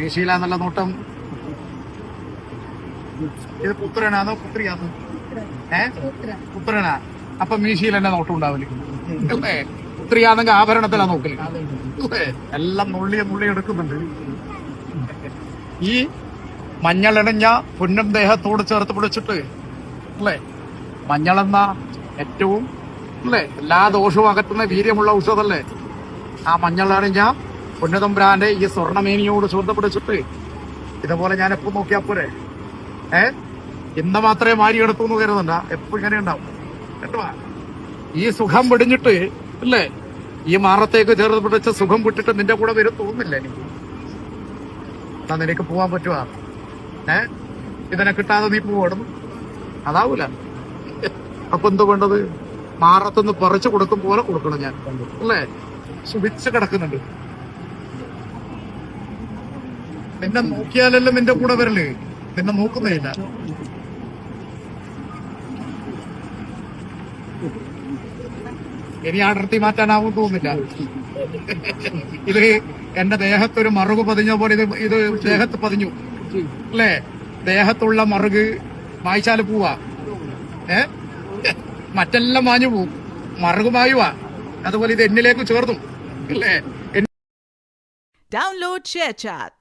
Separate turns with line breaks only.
മീശയിലാന്നുള്ള നോട്ടം. ഇത് പുത്രനാണോ പുത്രിയാണോ? ഏ? പുത്രനാ. അപ്പൊ മീശയിൽ തന്നെ നോട്ടം ഉണ്ടാവില്ല പുത്രിയാണെങ്കിൽ ആഭരണത്തിലാ നോക്കൽ. അല്ലേ? എല്ലാം നുള്ളിയ നുള്ളി എടുക്കുന്നുണ്ട്. ഈ മഞ്ഞളിണഞ്ഞ പുന്നം ദേഹത്തോട് ചേർത്ത് പിടിച്ചിട്ട് അല്ലേ? മഞ്ഞളെന്ന ഏറ്റവും അല്ലേ? എല്ലാ ദോഷവും അകറ്റുന്ന വീര്യമുള്ള ഔഷധമല്ലേ ആ മഞ്ഞളണിഞ്ഞ പുന്നതമ്പ്രാന്റെ ഈ സ്വർണമേനിയോട് ചേർത്ത് പിടിച്ചിട്ട് ഇതുപോലെ ഞാൻ എപ്പോ നോക്കിയാ പോരെ? ഏ? ഇന്ന് മാത്രമേ മാരി എടുത്തു എന്ന് കരുതണ്ട. എപ്പോ ഇങ്ങനെ ഉണ്ടാവും? കേട്ടോ? ഈ സുഖം വെടിഞ്ഞിട്ട് അല്ലേ? ഈ മാറത്തേക്ക് ചേർത്ത് പിടിച്ച സുഖം വിട്ടിട്ട് നിന്റെ കൂടെ വരും തോന്നുന്നില്ല എനിക്ക് എന്നാ നിനക്ക് പോവാൻ പറ്റുവാ? ഏ? ഇതിനെ കിട്ടാതെ നീ പോവാടുന്നു. അതാവൂല. അപ്പൊ എന്ത് വേണ്ടത്? മാറത്തുനിന്ന് പറിച്ചു കൊടുക്കും പോലെ കൊടുക്കണം ഞാൻ. അല്ലേ? സുഖിച്ച് കിടക്കുന്നുണ്ട്. നിന്നെ നോക്കിയാലല്ലോ നിന്റെ കൂടെ വരൽ? നിന്നെ നോക്കുന്നില്ല ഇനി അടർത്തി മാറ്റാനാവും തോന്നില്ല ഇത് എന്റെ ദേഹത്തൊരു മറുക് പതിഞ്ഞ പോലെ ഇത് ഇത് ദേഹത്ത് പതിഞ്ഞു. അല്ലേ? ദേഹത്തുള്ള മറുക് വായിച്ചാൽ പോവാ. ഏ? മറ്റെല്ലാം മാഞ്ഞു പോവും. മറുക് മായുവാ അതുപോലെ ഇത് എന്നിലേക്ക് ചേർന്നു. അല്ലേ?
Download ShareChat.